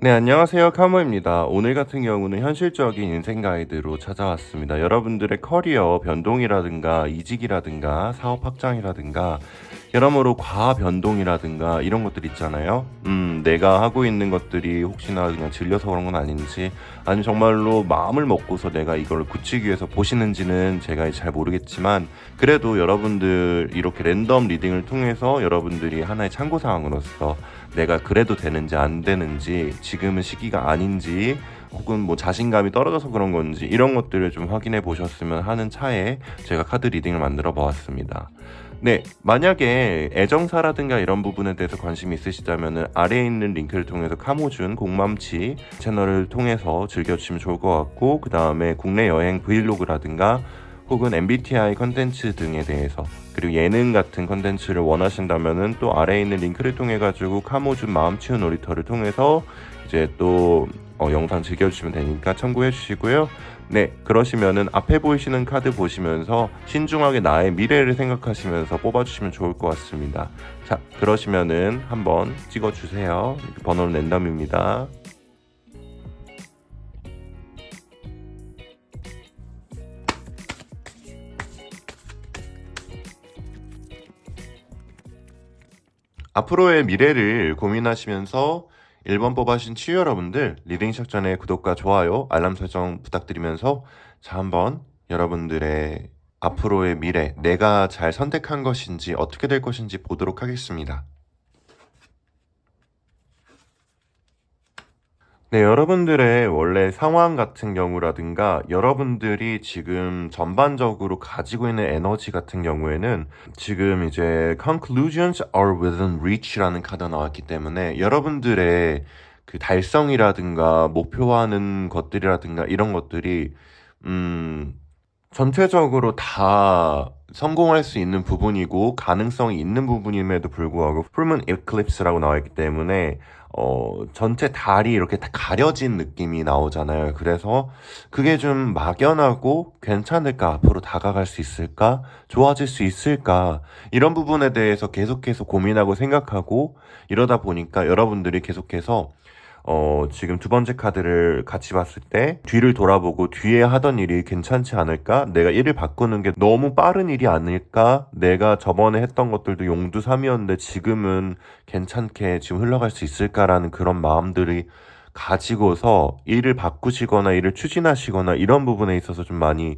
네, 안녕하세요. 카모입니다. 오늘 같은 경우는 현실적인 인생 가이드로 찾아왔습니다. 여러분들의 커리어 변동이라든가 이직이라든가 사업 확장이라든가 여러모로 과화 변동이라든가 이런 것들 있잖아요. 음, 내가 하고 있는 것들이 혹시나 그냥 질려서 그런 건 아닌지 아니면 정말로 마음을 먹고서 내가 이걸 굳히기 위해서 보시는지는 제가 잘 모르겠지만 그래도 여러분들 이렇게 랜덤 리딩을 통해서 여러분들이 하나의 참고 사항으로서 내가 그래도 되는지 안 되는지 지금은 시기가 아닌지 혹은 뭐 자신감이 떨어져서 그런 건지 이런 것들을 좀 확인해 보셨으면 하는 차에 제가 카드 리딩을 만들어 보았습니다. 네, 만약에 애정사라든가 이런 부분에 대해서 관심이 있으시다면 아래에 있는 링크를 통해서 카모준 공맘치 채널을 통해서 즐겨주시면 좋을 것 같고 그 다음에 국내 여행 브이로그라든가 혹은 MBTI 컨텐츠 등에 대해서 그리고 예능 같은 컨텐츠를 원하신다면은 또 아래에 있는 링크를 통해 가지고 카모준 마음 치유 놀이터를 통해서 이제 또 어, 영상 즐겨주시면 되니까 참고해 주시고요. 네, 그러시면은 앞에 보이시는 카드 보시면서 신중하게 나의 미래를 생각하시면서 뽑아주시면 좋을 것 같습니다. 자, 그러시면은 한번 찍어주세요. 번호는 랜덤입니다. 앞으로의 미래를 고민하시면서 1번 뽑아주신 치유 여러분들 리딩 시작 전에 구독과 좋아요, 알람 설정 부탁드리면서 자 한번 여러분들의 앞으로의 미래 내가 잘 선택한 것인지 어떻게 될 것인지 보도록 하겠습니다. 네, 여러분들의 원래 상황 같은 경우라든가 여러분들이 지금 전반적으로 가지고 있는 에너지 같은 경우에는 지금 이제 conclusions are within reach라는 카드가 나왔기 때문에 여러분들의 그 달성이라든가 목표하는 것들이라든가 이런 것들이 음 전체적으로 다 성공할 수 있는 부분이고 가능성이 있는 부분임에도 불구하고 풀문 에클립스라고 나와 있기 때문에 어 전체 달이 이렇게 다 가려진 느낌이 나오잖아요. 그래서 그게 좀 막연하고 괜찮을까? 앞으로 다가갈 수 있을까? 좋아질 수 있을까? 이런 부분에 대해서 계속해서 고민하고 생각하고 이러다 보니까 여러분들이 계속해서 어, 지금 두 번째 카드를 같이 봤을 때 뒤를 돌아보고 뒤에 하던 일이 괜찮지 않을까? 내가 일을 바꾸는 게 너무 빠른 일이 아닐까? 내가 저번에 했던 것들도 용두삼이었는데 지금은 괜찮게 지금 흘러갈 수 있을까라는 그런 마음들이 가지고서 일을 바꾸시거나 일을 추진하시거나 이런 부분에 있어서 좀 많이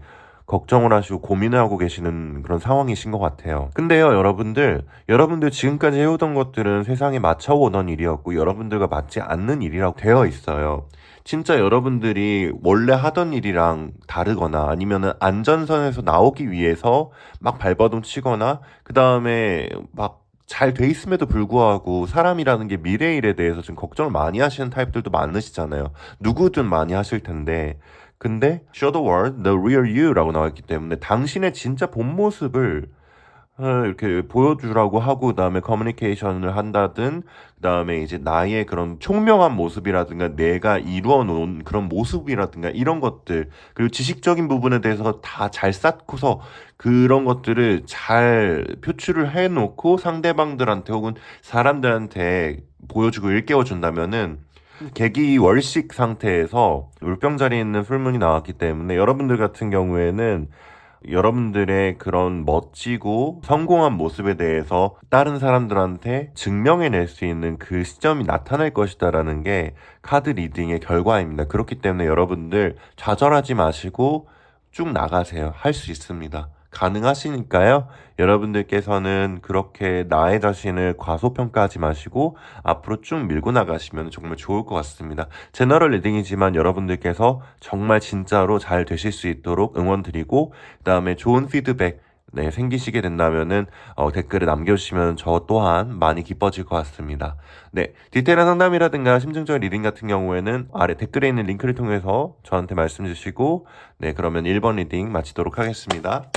걱정을 하시고 고민을 하고 계시는 그런 상황이신 것 같아요. 근데요, 여러분들, 여러분들 지금까지 해오던 것들은 세상에 맞춰오던 일이었고, 여러분들과 맞지 않는 일이라고 되어 있어요. 진짜 여러분들이 원래 하던 일이랑 다르거나 아니면은 안전선에서 나오기 위해서 막 발버둥 치거나, 그 다음에 막 잘돼 있음에도 불구하고 사람이라는 게 미래 일에 대해서 좀 걱정을 많이 하시는 타입들도 많으시잖아요. 누구든 많이 하실 텐데. 근데 show the world the real you라고 나왔기 때문에 당신의 진짜 본 모습을 어, 이렇게 보여주라고 하고 그다음에 커뮤니케이션을 한다든 그다음에 이제 나의 그런 총명한 모습이라든가 내가 이루어 놓은 그런 모습이라든가 이런 것들 그리고 지식적인 부분에 대해서 다 잘 쌓고서 그런 것들을 잘 표출을 해 놓고 상대방들한테 혹은 사람들한테 보여주고 일깨워 준다면은 계기 월식 상태에서 물병 자리에 있는 풀문이 나왔기 때문에 여러분들 같은 경우에는 여러분들의 그런 멋지고 성공한 모습에 대해서 다른 사람들한테 증명해낼 수 있는 그 시점이 나타날 것이다라는 게 카드 리딩의 결과입니다. 그렇기 때문에 여러분들 좌절하지 마시고 쭉 나가세요. 할 수 있습니다. 가능하시니까요. 여러분들께서는 그렇게 나의 자신을 과소평가하지 마시고 앞으로 쭉 밀고 나가시면 정말 좋을 것 같습니다. 제너럴 리딩이지만 여러분들께서 정말 진짜로 잘 되실 수 있도록 응원 드리고 그다음에 좋은 피드백 네, 생기시게 된다면은 어, 댓글을 남겨주시면 저 또한 많이 기뻐질 것 같습니다. 네, 디테일한 상담이라든가 심층적 리딩 같은 경우에는 아래 댓글에 있는 링크를 통해서 저한테 말씀 주시고 네, 그러면 1번 리딩 마치도록 하겠습니다.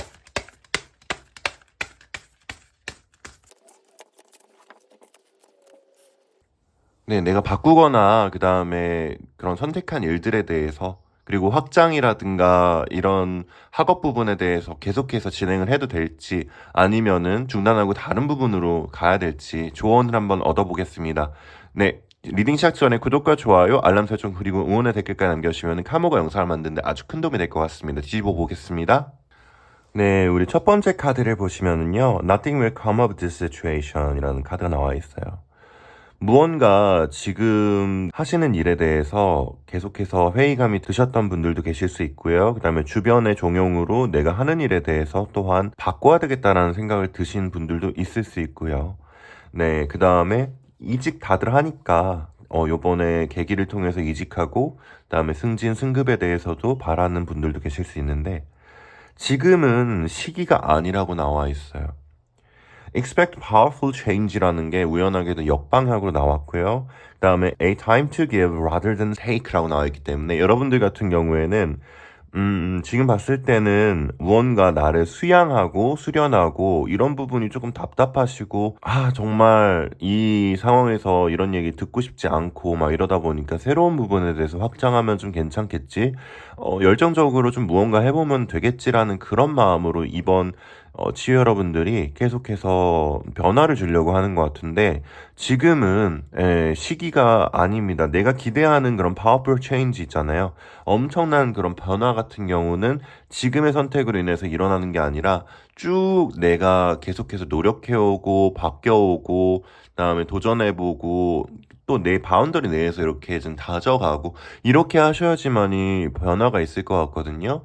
네, 내가 바꾸거나 그 다음에 그런 선택한 일들에 대해서 그리고 확장이라든가 이런 학업 부분에 대해서 계속해서 진행을 해도 될지 아니면은 중단하고 다른 부분으로 가야 될지 조언을 한번 얻어보겠습니다. 네, 리딩 시작 전에 구독과 좋아요, 알람 설정 그리고 응원의 댓글까지 남겨주시면 카모가 영상을 만드는데 아주 큰 도움이 될 것 같습니다. 뒤집어 보겠습니다. 네, 우리 첫 번째 카드를 보시면은요, Nothing will come of this situation 이라는 카드가 나와 있어요. 무언가 지금 하시는 일에 대해서 계속해서 회의감이 드셨던 분들도 계실 수 있고요. 그 다음에 주변의 종용으로 내가 하는 일에 대해서 또한 바꿔야 되겠다라는 생각을 드신 분들도 있을 수 있고요. 네, 그 다음에 이직 다들 하니까 어, 요번에 계기를 통해서 이직하고 그다음에 승진 승급에 대해서도 바라는 분들도 계실 수 있는데 지금은 시기가 아니라고 나와 있어요. Expect powerful change라는 게 우연하게도 역방향으로 나왔고요. 그 다음에 a time to give rather than take라고 나와 있기 때문에 여러분들 같은 경우에는 음, 지금 봤을 때는 무언가 나를 수양하고 수련하고 이런 부분이 조금 답답하시고 아 정말 이 상황에서 이런 얘기 듣고 싶지 않고 막 이러다 보니까 새로운 부분에 대해서 확장하면 좀 괜찮겠지 어, 열정적으로 좀 무언가 해보면 되겠지라는 그런 마음으로 이번 어, 치유 여러분들이 계속해서 변화를 주려고 하는 것 같은데 지금은 에, 시기가 아닙니다. 내가 기대하는 그런 powerful change 있잖아요. 엄청난 그런 변화 같은 경우는 지금의 선택으로 인해서 일어나는 게 아니라 쭉 내가 계속해서 노력해오고 바뀌어오고 그다음에 도전해보고 또내 바운더리 내에서 이렇게 좀 다져가고 이렇게 하셔야지만이 변화가 있을 것 같거든요.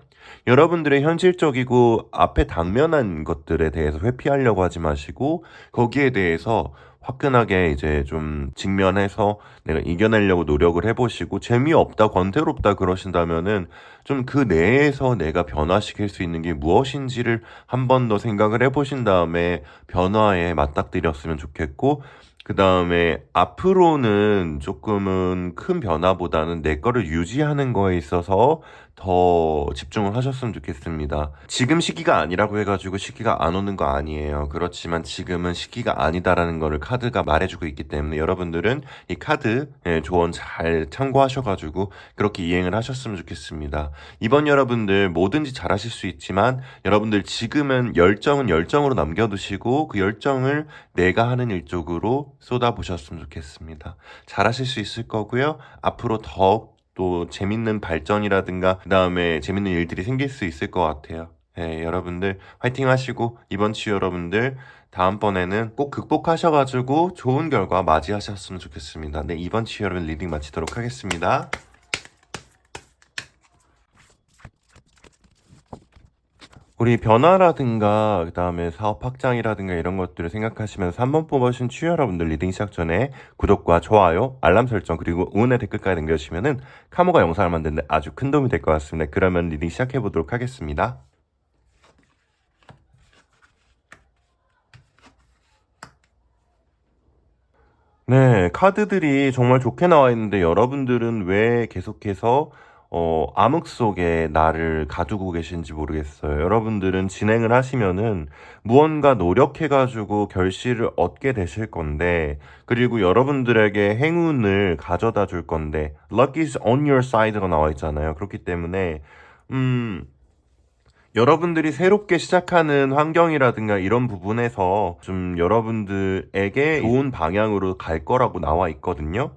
여러분들의 현실적이고 앞에 당면한 것들에 대해서 회피하려고 하지 마시고 거기에 대해서 화끈하게 이제 좀 직면해서 내가 이겨내려고 노력을 해보시고 재미없다, 권태롭다 그러신다면은 좀 그 내에서 내가 변화시킬 수 있는 게 무엇인지를 한 번 더 생각을 해보신 다음에 변화에 맞닥뜨렸으면 좋겠고 그 다음에 앞으로는 조금은 큰 변화보다는 내 거를 유지하는 거에 있어서 더 집중을 하셨으면 좋겠습니다. 지금 시기가 아니라고 해가지고 시기가 안 오는 거 아니에요. 그렇지만 지금은 시기가 아니다라는 거를 카드가 말해주고 있기 때문에 여러분들은 이 카드 예, 조언 잘 참고하셔가지고 그렇게 이행을 하셨으면 좋겠습니다. 이번 여러분들 뭐든지 잘하실 수 있지만 여러분들 지금은 열정은 열정으로 남겨두시고 그 열정을 내가 하는 일 쪽으로 쏟아보셨으면 좋겠습니다. 잘하실 수 있을 거고요. 앞으로 더욱 또 재밌는 발전이라든가 그 다음에 재밌는 일들이 생길 수 있을 것 같아요. 네, 여러분들 화이팅 하시고 이번 주 여러분들 다음번에는 꼭 극복하셔가지고 좋은 결과 맞이하셨으면 좋겠습니다. 네, 이번 주 여러분 리딩 마치도록 하겠습니다. 우리 변화라든가 그다음에 사업 확장이라든가 이런 것들을 생각하시면서 한번 뽑으신 취 여러분들 리딩 시작 전에 구독과 좋아요, 알람 설정 그리고 응원의 댓글까지 남겨주시면은 카모가 영상을 만드는데 아주 큰 도움이 될 것 같습니다. 그러면 리딩 시작해 보도록 하겠습니다. 네, 카드들이 정말 좋게 나와 있는데 여러분들은 왜 계속해서 어, 암흑 속에 나를 가두고 계신지 모르겠어요. 여러분들은 진행을 하시면은 무언가 노력해가지고 결실을 얻게 되실 건데, 그리고 여러분들에게 행운을 가져다 줄 건데, luck is on your side가 나와 있잖아요. 그렇기 때문에, 음, 여러분들이 새롭게 시작하는 환경이라든가 이런 부분에서 좀 여러분들에게 좋은 방향으로 갈 거라고 나와 있거든요.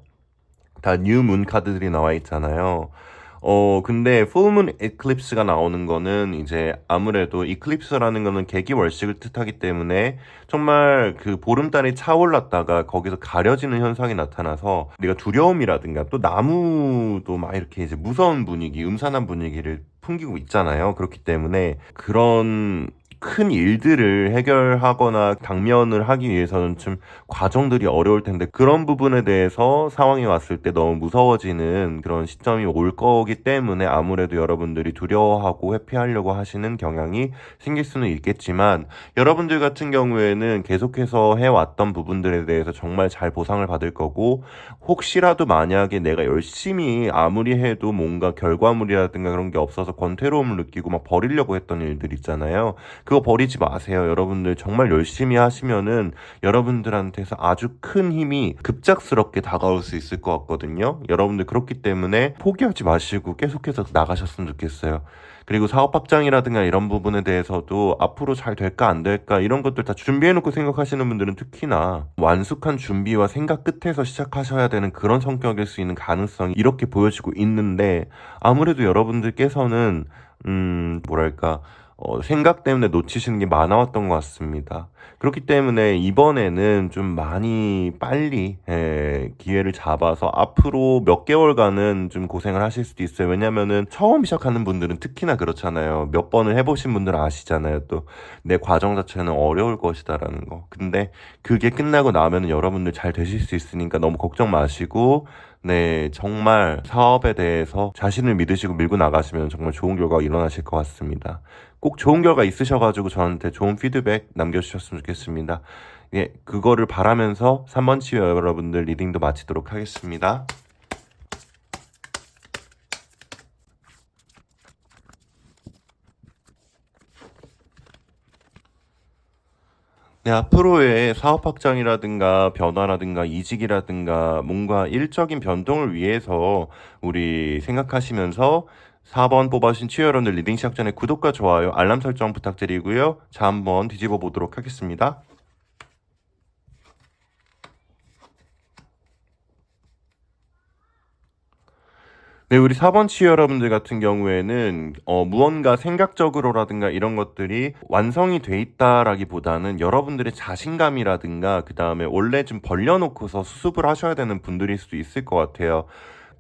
다 뉴문 카드들이 나와 있잖아요. 어, 근데 풀문 에클립스가 나오는 거는 이제 아무래도 이클립스라는 거는 개기월식을 뜻하기 때문에 정말 그 보름달이 차올랐다가 거기서 가려지는 현상이 나타나서 우리가 두려움이라든가 또 나무도 막 이렇게 이제 무서운 분위기, 음산한 분위기를 풍기고 있잖아요. 그렇기 때문에 그런 큰 일들을 해결하거나 당면을 하기 위해서는 좀 과정들이 어려울 텐데 그런 부분에 대해서 상황이 왔을 때 너무 무서워지는 그런 시점이 올 거기 때문에 아무래도 여러분들이 두려워하고 회피하려고 하시는 경향이 생길 수는 있겠지만 여러분들 같은 경우에는 계속해서 해왔던 부분들에 대해서 정말 잘 보상을 받을 거고 혹시라도 만약에 내가 열심히 아무리 해도 뭔가 결과물이라든가 그런 게 없어서 권태로움을 느끼고 막 버리려고 했던 일들 있잖아요. 그거 버리지 마세요. 여러분들 정말 열심히 하시면은 여러분들한테서 아주 큰 힘이 급작스럽게 다가올 수 있을 것 같거든요. 여러분들 그렇기 때문에 포기하지 마시고 계속해서 나가셨으면 좋겠어요. 그리고 사업 확장이라든가 이런 부분에 대해서도 앞으로 잘 될까 안 될까 이런 것들 다 준비해놓고 생각하시는 분들은 특히나 완숙한 준비와 생각 끝에서 시작하셔야 되는 그런 성격일 수 있는 가능성이 이렇게 보여지고 있는데 아무래도 여러분들께서는 음 뭐랄까 어, 생각 때문에 놓치시는 게 많아왔던 것 같습니다. 그렇기 때문에 이번에는 좀 많이 빨리 예, 기회를 잡아서 앞으로 몇 개월간은 좀 고생을 하실 수도 있어요. 왜냐면은 처음 시작하는 분들은 특히나 그렇잖아요. 몇 번을 해보신 분들은 아시잖아요. 또 내 과정 자체는 어려울 것이다라는 거. 근데 그게 끝나고 나면은 여러분들 잘 되실 수 있으니까 너무 걱정 마시고 네, 정말 사업에 대해서 자신을 믿으시고 밀고 나가시면 정말 좋은 결과가 일어나실 것 같습니다. 꼭 좋은 결과 있으셔가지고 저한테 좋은 피드백 남겨주셨으면 좋겠습니다. 예, 그거를 바라면서 3번 치유 여러분들 리딩도 마치도록 하겠습니다. 네, 앞으로의 사업 확장이라든가 변화라든가 이직이라든가 뭔가 일적인 변동을 위해서 우리 생각하시면서 4번 뽑아주신 치유 여러분들 리딩 시작 전에 구독과 좋아요, 알람 설정 부탁드리고요. 자, 한번 뒤집어 보도록 하겠습니다. 네, 우리 4번 치유 여러분들 같은 경우에는 어, 무언가 생각적으로라든가 이런 것들이 완성이 돼 있다라기보다는 여러분들의 자신감이라든가 그 다음에 원래 좀 벌려놓고서 수습을 하셔야 되는 분들일 수도 있을 것 같아요.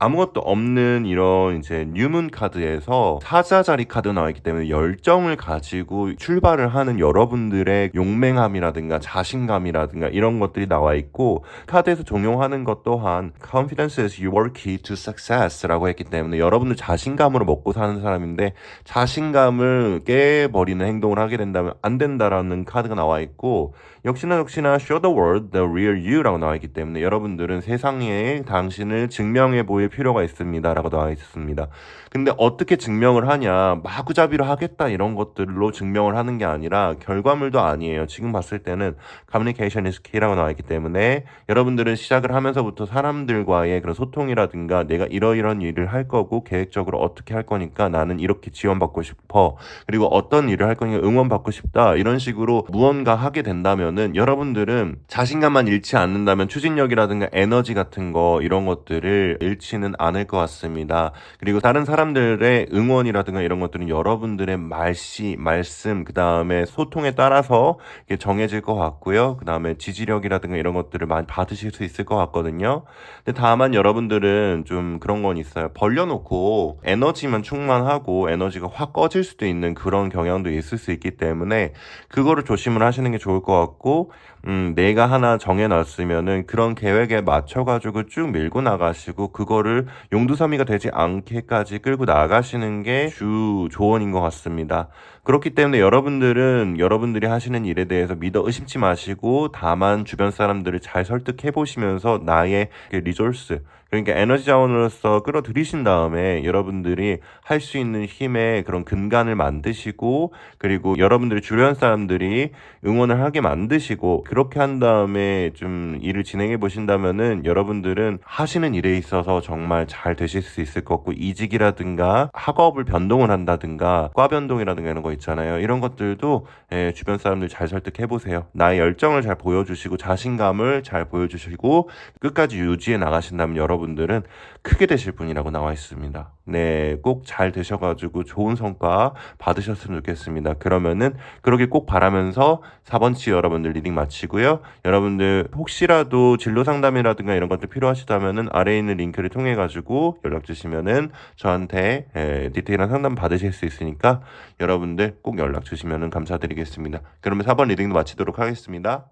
아무것도 없는 이런 이제 뉴문 카드에서 사자 자리 카드 나와 있기 때문에 열정을 가지고 출발을 하는 여러분들의 용맹함이라든가 자신감이라든가 이런 것들이 나와 있고 카드에서 적용하는 것 또한 confidence is your key to success라고 했기 때문에 여러분들 자신감으로 먹고 사는 사람인데 자신감을 깨버리는 행동을 하게 된다면 안 된다라는 카드가 나와 있고 역시나 역시나 show the world the real you라고 나와 있기 때문에 여러분들은 세상에 당신을 증명해 보일 필요가 있습니다. 라고 나와 있습니다. 근데 어떻게 증명을 하냐, 마구잡이로 하겠다 이런 것들로 증명을 하는 게 아니라 결과물도 아니에요. 지금 봤을 때는 communication is key라고 나와 있기 때문에 여러분들은 시작을 하면서부터 사람들과의 그런 소통이라든가 내가 이러이런 일을 할 거고 계획적으로 어떻게 할 거니까 나는 이렇게 지원받고 싶어. 그리고 어떤 일을 할 거니까 응원받고 싶다. 이런 식으로 무언가 하게 된다면은 여러분들은 자신감만 잃지 않는다면 추진력이라든가 에너지 같은 거 이런 것들을 잃지 는 않을 것 같습니다. 그리고 다른 사람들의 응원이라든가 이런 것들은 여러분들의 말씨, 말씀, 그 다음에 소통에 따라서 정해질 것 같고요. 그 다음에 지지력이라든가 이런 것들을 많이 받으실 수 있을 것 같거든요. 근데 다만 여러분들은 좀 그런 건 있어요. 벌려놓고 에너지만 충만하고 에너지가 확 꺼질 수도 있는 그런 경향도 있을 수 있기 때문에 그거를 조심을 하시는 게 좋을 것 같고, 음, 내가 하나 정해놨으면은 그런 계획에 맞춰가지고 쭉 밀고 나가시고 그 거를 용두사미가 되지 않게까지 끌고 나가시는 게 주 조언인 것 같습니다. 그렇기 때문에 여러분들은 여러분들이 하시는 일에 대해서 믿어 의심치 마시고 다만 주변 사람들을 잘 설득해 보시면서 나의 그 리졸스 그러니까 에너지 자원으로서 끌어들이신 다음에 여러분들이 할 수 있는 힘의 그런 근간을 만드시고 그리고 여러분들의 주변 사람들이 응원을 하게 만드시고 그렇게 한 다음에 좀 일을 진행해 보신다면은 여러분들은 하시는 일에 있어서 정말 잘 되실 수 있을 것 같고 이직이라든가 학업을 변동을 한다든가 과 변동이라든가 이런 거 있잖아요. 이런 것들도 예, 주변 사람들 잘 설득해 보세요. 나의 열정을 잘 보여주시고 자신감을 잘 보여주시고 끝까지 유지해 나가신다면 여러분들은 크게 되실 분이라고 나와 있습니다. 네, 꼭 잘 되셔가지고 좋은 성과 받으셨으면 좋겠습니다. 그러면은 그러길 꼭 바라면서 4번치 여러분들 리딩 마치고요. 여러분들 혹시라도 진로 상담이라든가 이런 것들 필요하시다면은 아래에 있는 링크를 통해 가지고 연락 주시면은 저한테 에, 디테일한 상담 받으실 수 있으니까 여러분들 꼭 연락 주시면은 감사드리겠습니다. 그러면 4번 리딩도 마치도록 하겠습니다.